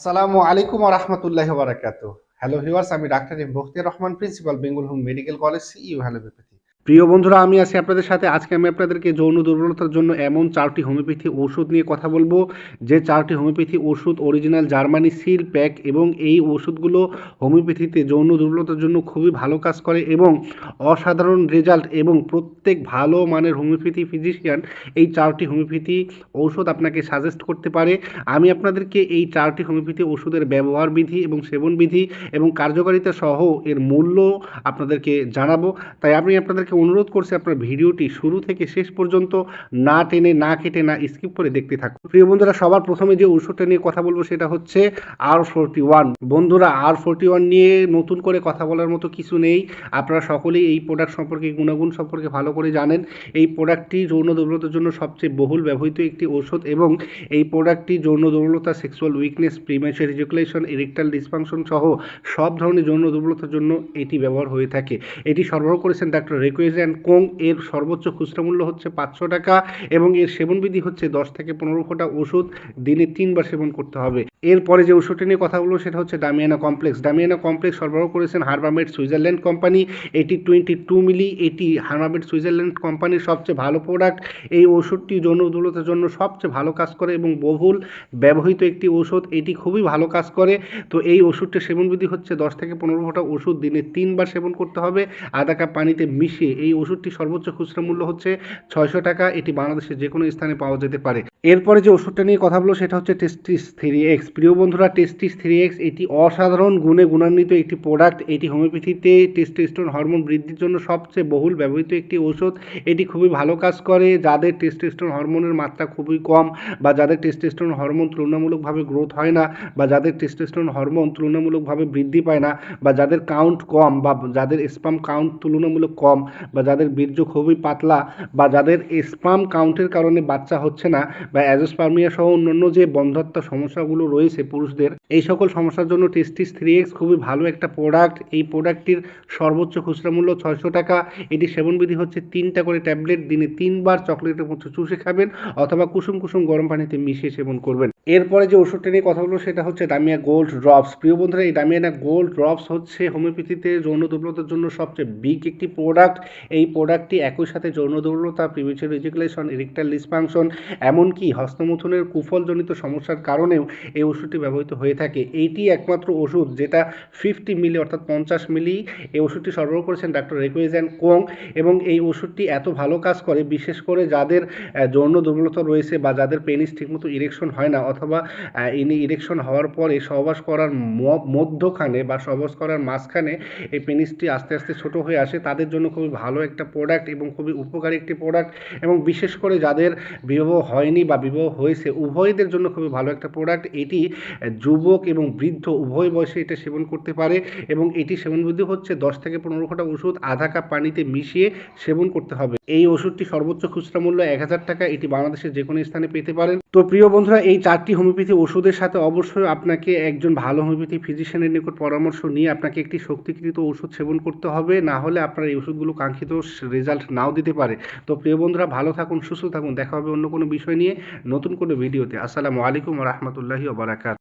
আসসালামু আলাইকুম রহমতুল্লাহ বারাকাত হ্যালো ভিউয়ার্স আমি doctor M Bakhtiar Rahman principal Bengal home medical college CU allopathy প্রিয় বন্ধুরা, আমি আছি আপনাদের সাথে। আজকে আমি আপনাদেরকে যৌন দুর্বলতার জন্য এমন চারটি হোমিওপ্যাথি ওষুধ নিয়ে কথা বলব। যে চারটি হোমিওপ্যাথি ওষুধ অরিজিনাল জার্মানি সিল, প্যাক এবং এই ওষুধগুলো হোমিওপ্যাথিতে যৌন দুর্বলতার জন্য খুবই ভালো কাজ করে এবং অসাধারণ রেজাল্ট এবং প্রত্যেক ভালো মানের হোমিওপ্যাথি ফিজিশিয়ান এই চারটি হোমিওপ্যাথি ঔষধ আপনাকে সাজেস্ট করতে পারে। আমি আপনাদেরকে এই চারটি হোমিওপ্যাথি ওষুধের ব্যবহার বিধি এবং সেবন বিধি এবং কার্যকারিতা সহ এর মূল্য আপনাদেরকে জানাব। তাই আমি আপনাদেরকে অনুরোধ করছি আপনার ভিডিওটি শুরু থেকে শেষ পর্যন্ত না টেনে, না কেটে, না স্কিপ করে দেখতে থাকুন। প্রিয় বন্ধুরা, সবার প্রথমে যে ওষুধটা নিয়ে কথা বলব সেটা হচ্ছে আর ফোরটি ওয়ান বন্ধুরা আর ফোরটি ওয়ান নিয়ে নতুন করে কথা বলার মতো কিছু নেই। আপনারা সকলেই এই প্রোডাক্ট সম্পর্কে গুণাগুণ সম্পর্কে ভালো করে জানেন। এই প্রোডাক্টটি যৌন দুর্বলতার জন্য সবচেয়ে বহুল ব্যবহৃত একটি ওষুধ এবং এই প্রোডাক্টটি যৌন দুর্বলতা sexual weakness premature ejaculation erectile dysfunction সহ সব ধরনের যৌন দুর্বলতার জন্য এটি ব্যবহার হয়ে থাকে। এটি সরবরাহ করেছেন ডাক্তার রেকুয়েজ অ্যান্ড কোং এর সর্বোচ্চ খুচরা মূল্য হচ্ছে পাঁচশো টাকা এবং এর সেবনবিধি হচ্ছে দশ থেকে পনেরো ফোঁটা ওষুধ দিনে তিনবার সেবন করতে হবে। এরপরে যে ওষুধটি নিয়ে কথা বলব সেটা হচ্ছে ডামিয়ানা কমপ্লেক্স ডামিয়ানা কমপ্লেক্স সরবরাহ করেছেন হার্বামেড সুইজারল্যান্ড কোম্পানি এটি টোয়েন্টি টু মিলি, এটি হার্বামেড সুইজারল্যান্ড কোম্পানির সবচেয়ে ভালো প্রোডাক্ট এই ওষুধটি যৌন দুর্বলতার জন্য সবচেয়ে ভালো কাজ করে এবং বহুল ব্যবহৃত একটি ওষুধ। এটি খুবই ভালো কাজ করে। তো এই ওষুধটির সেবনবিধি হচ্ছে দশ থেকে পনেরো ফোঁটা ওষুধ দিনে তিনবার সেবন করতে হবে। আধা কাপ পানিতে মিশিয়ে এই ওষুধটি সর্বোচ্চ খুচরা মূল্য হচ্ছে ছয়শো টাকা। এটি বাংলাদেশের যে কোনো স্থানে পাওয়া যেতে পারে। এরপরে যে ওষুধটা নিয়ে কথা বলব সেটা হচ্ছে টেস্টিস থ্রি এক্স প্রিয় বন্ধুরা টেস্টিস থ্রি এক্স এটি অসাধারণ গুণে গুণান্বিত একটি প্রোডাক্ট এটি হোমিওপ্যাথিতে টেস্টোস্টেরন হরমোন বৃদ্ধির জন্য সবচেয়ে বহুল ব্যবহৃত একটি ওষুধ। এটি খুবই ভালো কাজ করে। যাদের টেস্টোস্টেরন হরমোনের মাত্রা খুবই কম বা যাদের টেস্টোস্টেরন হরমোন তুলনামূলকভাবে গ্রোথ হয় না বা যাদের টেস্টোস্টেরন হরমোন তুলনামূলকভাবে বৃদ্ধি পায় না বা যাদের কাউন্ট কম বা যাদের স্পাম কাউন্ট তুলনামূলক কম বা যাদের বীর্য খুবই পাতলা বা যাদের স্পাম কাউন্টের কারণে বাচ্চা হচ্ছে না বা অ্যাজোস্পার্মিয়া সহ অন্যান্য যে বন্ধত্ব সমস্যাগুলো রয়েছে পুরুষদের, এই সকল সমস্যার জন্য টেস্টিস থ্রি এক্স খুবই ভালো একটা প্রোডাক্ট। এই প্রোডাক্টটির সর্বোচ্চ খুচরা মূল্য ছয়শো টাকা। এটি সেবনবিধি হচ্ছে তিনটা করে ট্যাবলেট। দিনে তিনবার চকলেটের মধ্যে চুষে খাবেন অথবা কুসুম কুসুম গরম পানিতে মিশিয়ে সেবন করবেন। এরপরে যে ওষুধটা নিয়ে কথা বলব সেটা হচ্ছে ডামিয়া গোল্ড ড্রপস। প্রিয় বন্ধুরা, এই ডামিয়ানা গোল্ড ড্রপস হচ্ছে হোমিওপ্যাথিতে যৌন দুর্বলতার জন্য সবচেয়ে বিগ একটি প্রোডাক্ট এই প্রোডাক্টটি একই সাথে যৌন দুর্বলতা প্রিমেচার রিজিকুলেশন ইরেকটাল ডিসফাংশন এমনকি হস্তমৈথুনের কুফলজনিত সমস্যার কারণেও এই ওষুধটি ব্যবহৃত হয়ে থাকে। এইটি একমাত্র ওষুধ যেটা ফিফটি মিলি অর্থাৎ পঞ্চাশ মিলি এই ওষুধটি সরবরাহ করেছেন ডাক্তার রেকুয়েজ অ্যান্ড কোং এবং এই ওষুধটি এত ভালো কাজ করে, বিশেষ করে যাদের যৌন দুর্বলতা রয়েছে বা যাদের পেনিস ঠিকমতো ইরেকশন হয় না অথবা ইনি ইরেকশন হওয়ার পরে সহবাস করার মধ্যখানে বা সহবাস করার মাঝখানে এই পেনিসটি আস্তে আস্তে ছোট হয়ে আসে। তাদের জন্য খুবই ভালো একটা প্রোডাক্ট এবং খুবই উপকারী একটি প্রোডাক্ট এবং বিশেষ করে যাদের বিবাহ হয়নি বা বিবাহ হয়েছে, উভয়দের জন্য খুবই ভালো একটা প্রোডাক্ট এটি যুবক এবং বৃদ্ধ উভয় বয়সে এটা সেবন করতে পারে এবং এটি সেবনবিধি হচ্ছে দশ থেকে পনেরো ঘণ্টা ওষুধ আধা কাপ পানিতে মিশিয়ে সেবন করতে হবে। এই ওষুধটি সর্বোচ্চ খুচরা মূল্য এক হাজার টাকা। এটি বাংলাদেশের যে কোনো স্থানে পেতে পারেন। তো প্রিয় বন্ধুরা, এই চারটি হোমিওপ্যাথি ওষুধের সাথে অবশ্যই আপনাকে একজন ভালো হোমিওপ্যাথি ফিজিশিয়ানের নিকট পরামর্শ নিয়ে আপনাকে একটি শক্তিকৃত ওষুধ সেবন করতে হবে। না হলে আপনার এই ওষুধগুলো কাঙ্ক্ষিত রেজাল্ট নাও দিতে পারে। তো প্রিয় বন্ধুরা, ভালো থাকুন, সুস্থ থাকুন। দেখা হবে অন্য কোনো বিষয় নিয়ে নতুন কোনো ভিডিওতে। আসসালামু আলাইকুম রহমতুল্লাহি ওবরাকাত